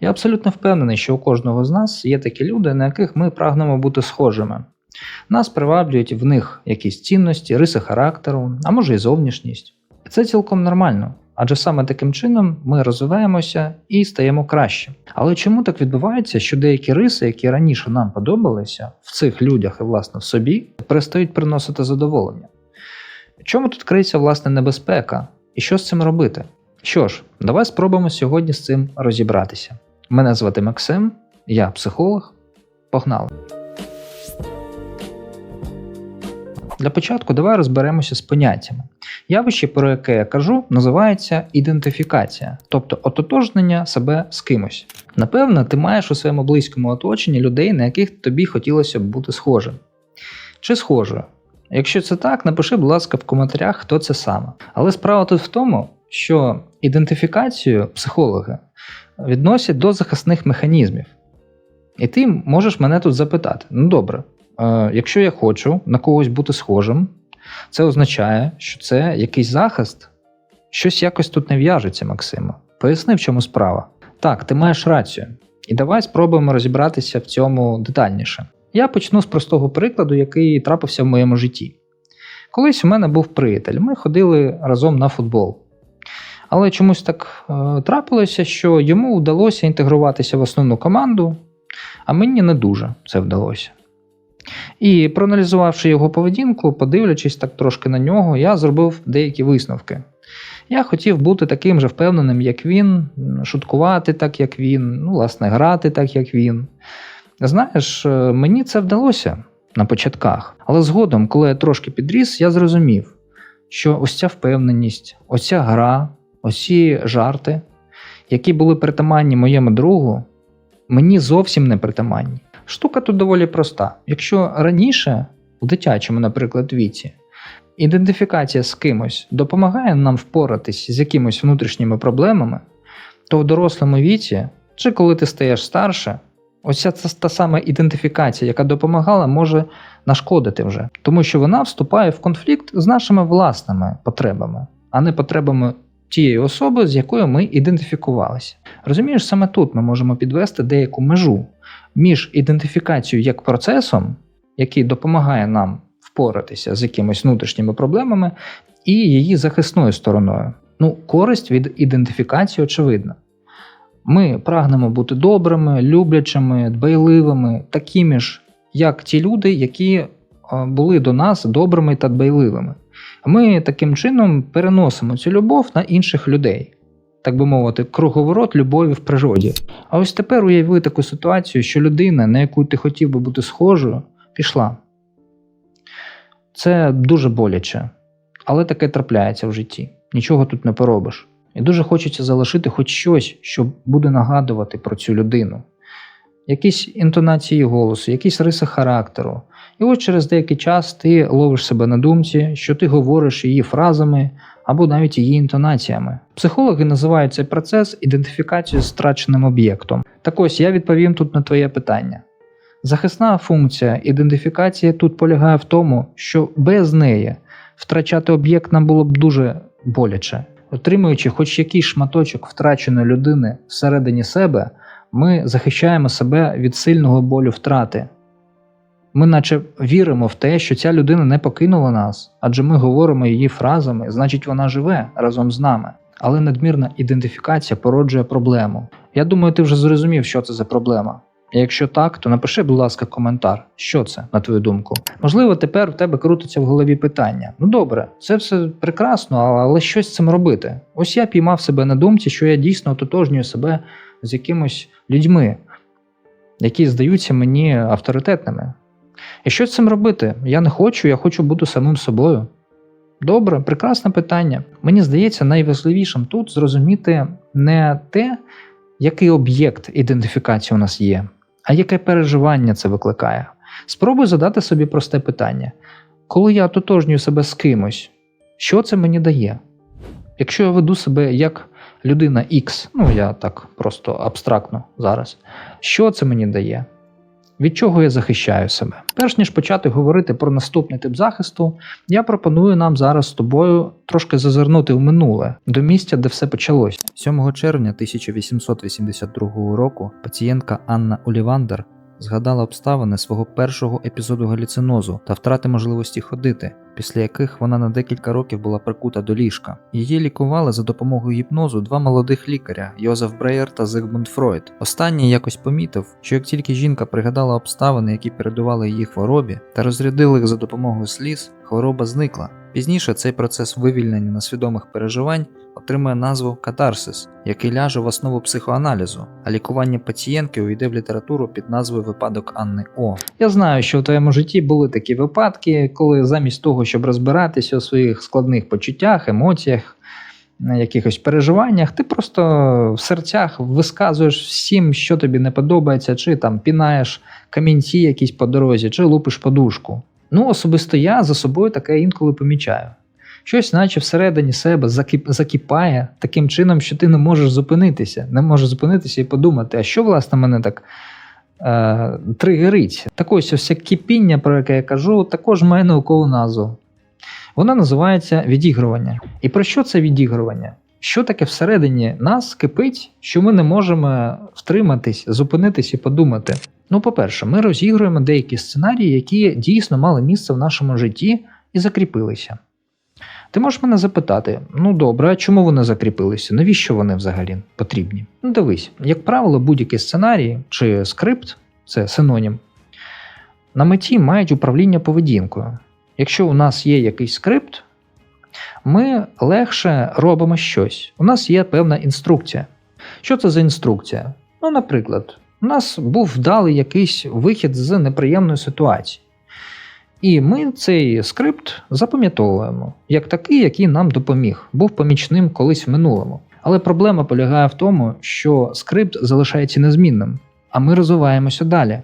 Я абсолютно впевнений, що у кожного з нас є такі люди, на яких ми прагнемо бути схожими. Нас приваблюють в них якісь цінності, риси характеру, а може й зовнішність. І це цілком нормально, адже саме таким чином ми розвиваємося і стаємо краще. Але чому так відбувається, що деякі риси, які раніше нам подобалися в цих людях і власне в собі, перестають приносити задоволення? Чому тут криється власне небезпека? І що з цим робити? Що ж, давай спробуємо сьогодні з цим розібратися. Мене звати Максим, я психолог. Погнали! Для початку давай розберемося з поняттями. Явище, про яке я кажу, називається ідентифікація, тобто ототожнення себе з кимось. Напевно, ти маєш у своєму близькому оточенні людей, на яких тобі хотілося б бути схожим. Чи схожою? Якщо це так, напиши, будь ласка, в коментарях, хто це саме. Але справа тут в тому, що ідентифікацію психологи відносять до захисних механізмів. І ти можеш мене тут запитати: ну добре, е, якщо я хочу на когось бути схожим, це означає, що це якийсь захист, щось якось тут не в'яжеться, Максима. Поясни, в чому справа. Так, ти маєш рацію. І давай спробуємо розібратися в цьому детальніше. Я почну з простого прикладу, який трапився в моєму житті. Колись у мене був приятель, ми ходили разом на футбол. Але чомусь так е, трапилося, що йому вдалося інтегруватися в основну команду, а мені не дуже це вдалося. І проаналізувавши його поведінку, подивлячись так трошки на нього, я зробив деякі висновки. Я хотів бути таким же впевненим, як він, шуткувати так, як він, ну, власне, грати так, як він. Знаєш, е, мені це вдалося на початках, але згодом, коли я трошки підріс, я зрозумів, що ось ця впевненість, оця гра, оці жарти, які були притаманні моєму другу, мені зовсім не притаманні. Штука тут доволі проста. Якщо раніше, у дитячому, наприклад, віці, ідентифікація з кимось допомагає нам впоратись з якимись внутрішніми проблемами, то в дорослому віці, чи коли ти стаєш старше, Оця це та сама ідентифікація, яка допомагала, може нашкодити вже, тому що вона вступає в конфлікт з нашими власними потребами, а не потребами тієї особи, з якою ми ідентифікувалися. Розумієш, саме тут ми можемо підвести деяку межу між ідентифікацією як процесом, який допомагає нам впоратися з якимись внутрішніми проблемами, і її захисною стороною. Ну, користь від ідентифікації очевидна. Ми прагнемо бути добрими, люблячими, дбайливими, такими ж, як ті люди, які були до нас добрими та дбайливими. Ми таким чином переносимо цю любов на інших людей, так би мовити, круговорот любові в природі. А ось тепер уяви таку ситуацію, що людина, на яку ти хотів би бути схожою, пішла. Це дуже боляче, але таке трапляється в житті. Нічого тут не поробиш. І дуже хочеться залишити хоч щось, що буде нагадувати про цю людину. Якісь інтонації голосу, якісь риси характеру. І от через деякий час ти ловиш себе на думці, що ти говориш її фразами або навіть її інтонаціями. Психологи називають цей процес ідентифікацією з страченим об'єктом. Так ось я відповім тут на твоє питання. Захисна функція ідентифікації тут полягає в тому, що без неї втрачати об'єкт нам було б дуже боляче. Отримуючи хоч якийсь шматочок втраченої людини всередині себе, ми захищаємо себе від сильного болю втрати. Ми наче віримо в те, що ця людина не покинула нас, адже ми говоримо її фразами, значить, вона живе разом з нами. Але надмірна ідентифікація породжує проблему. Я думаю, ти вже зрозумів, що це за проблема. Якщо так, то напиши, будь ласка, коментар, що це, на твою думку. Можливо, тепер в тебе крутиться в голові питання. Ну добре, це все прекрасно, але щось з цим робити. Ось я піймав себе на думці, що я дійсно ототожнюю себе з якимось людьми, які здаються мені авторитетними. І що з цим робити? Я не хочу, я хочу бути самим собою. Добре, прекрасне питання. Мені здається, найважливішим тут зрозуміти не те, який об'єкт ідентифікації у нас є, а яке переживання це викликає? Спробуй задати собі просте питання: коли я ототожнюю себе з кимось, що це мені дає? Якщо я веду себе як людина X, ну я так просто абстрактно зараз, що це мені дає? Від чого я захищаю себе. Перш ніж почати говорити про наступний тип захисту, я пропоную нам зараз з тобою трошки зазирнути в минуле до місця, де все почалося. 7 червня 1882 року пацієнтка Анна Олівандер згадала обставини свого першого епізоду галіцинозу та втрати можливості ходити, після яких вона на декілька років була прикута до ліжка. Її лікували за допомогою гіпнозу два молодих лікаря Йозеф Бреєр та Зигмунд Фройд. Останній якось помітив, що як тільки жінка пригадала обставини, які передували її хворобі, та розрядили їх за допомогою сліз, хвороба зникла. Пізніше цей процес вивільнення несвідомих переживань отримує назву катарсис, який ляже в основу психоаналізу, а лікування пацієнтки увійде в літературу під назвою Випадок Анни О. Я знаю, що в твоєму житті були такі випадки, коли замість того, щоб розбиратися у своїх складних почуттях, емоціях, якихось переживаннях, ти просто в серцях висказуєш всім, що тобі не подобається, чи там пінаєш камінці якісь по дорозі, чи лупиш подушку. Ну, особисто я за собою таке інколи помічаю. Щось, наче всередині себе закип... закипає таким чином, що ти не можеш зупинитися, не можеш зупинитися і подумати, а що власне мене так е, тригерить. Так ось ось кипіння, про яке я кажу, також має наукову назву. Вона називається відігрування. І про що це відігрування? Що таке всередині нас кипить, що ми не можемо втриматись, зупинитись і подумати? Ну, по-перше, ми розігруємо деякі сценарії, які дійсно мали місце в нашому житті і закріпилися. Ти можеш мене запитати: ну добре, а чому вони закріпилися? Навіщо вони взагалі потрібні? Ну, дивись, як правило, будь-які сценарії чи скрипт це синонім, на меті мають управління поведінкою. Якщо у нас є якийсь скрипт, ми легше робимо щось. У нас є певна інструкція. Що це за інструкція? Ну, наприклад, у нас був вдалий якийсь вихід з неприємної ситуації. І ми цей скрипт запам'ятовуємо як такий, який нам допоміг, був помічним колись в минулому. Але проблема полягає в тому, що скрипт залишається незмінним, а ми розвиваємося далі.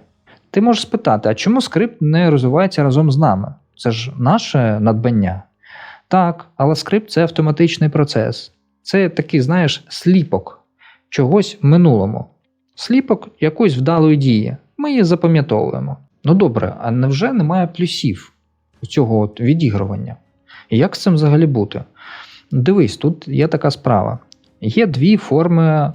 Ти можеш спитати, а чому скрипт не розвивається разом з нами? Це ж наше надбання. Так, але скрипт це автоматичний процес. Це такий, знаєш, сліпок чогось в минулому. Сліпок якоїсь вдалої дії. Ми її запам'ятовуємо. Ну добре, а невже немає плюсів у цього от відігрування? Як з цим взагалі бути? Дивись, тут є така справа. Є дві форми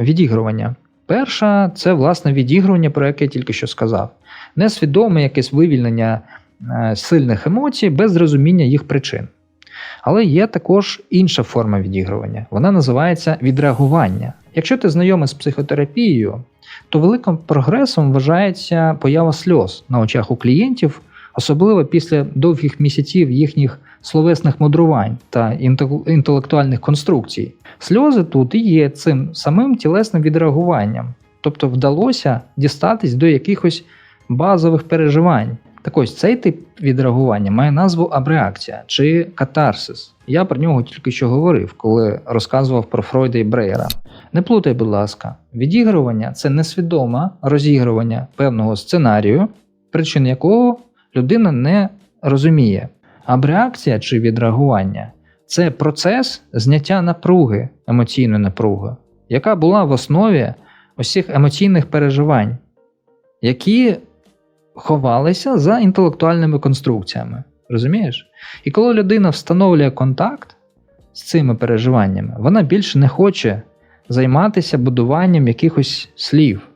відігрування. Перша це власне відігрування, про яке я тільки що сказав. Несвідоме якесь вивільнення е, сильних емоцій без розуміння їх причин. Але є також інша форма відігрування. Вона називається відреагування. Якщо ти знайомий з психотерапією, то великим прогресом вважається поява сльоз на очах у клієнтів, особливо після довгих місяців їхніх словесних мудрувань та інтелектуальних конструкцій. Сльози тут і є цим самим тілесним відреагуванням, тобто вдалося дістатись до якихось базових переживань. Так ось цей тип відреагування має назву абреакція чи катарсис. Я про нього тільки що говорив, коли розказував про Фройда і Брейера. Не плутай, будь ласка, відігрування це несвідоме розігрування певного сценарію, причин якого людина не розуміє. Абреакція чи відреагування це процес зняття напруги, емоційної напруги, яка була в основі усіх емоційних переживань, які ховалися за інтелектуальними конструкціями. Розумієш? І коли людина встановлює контакт з цими переживаннями, вона більше не хоче займатися будуванням якихось слів.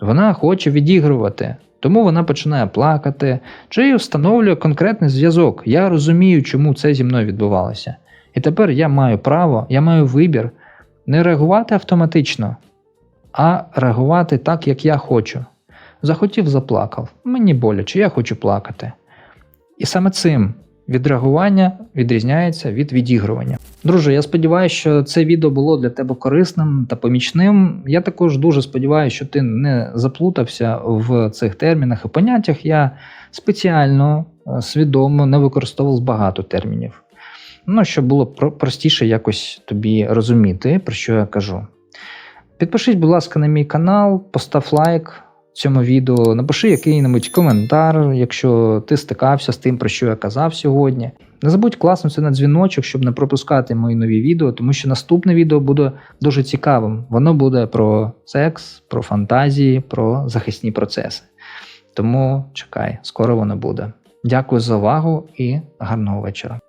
Вона хоче відігрувати, тому вона починає плакати чи встановлює конкретний зв'язок. Я розумію, чому це зі мною відбувалося. І тепер я маю право, я маю вибір не реагувати автоматично, а реагувати так, як я хочу. Захотів, заплакав. Мені боляче, я хочу плакати. І саме цим відреагування відрізняється від відігрування. Друже, я сподіваюся, що це відео було для тебе корисним та помічним. Я також дуже сподіваюся, що ти не заплутався в цих термінах і поняттях. Я спеціально е, свідомо не використовував багато термінів. Ну, щоб було простіше якось тобі розуміти, про що я кажу. Підпишись, будь ласка, на мій канал, постав лайк цьому відео. Напиши який-небудь коментар, якщо ти стикався з тим, про що я казав сьогодні. Не забудь класнути на дзвіночок, щоб не пропускати мої нові відео, тому що наступне відео буде дуже цікавим. Воно буде про секс, про фантазії, про захисні процеси. Тому чекай, скоро воно буде. Дякую за увагу і гарного вечора.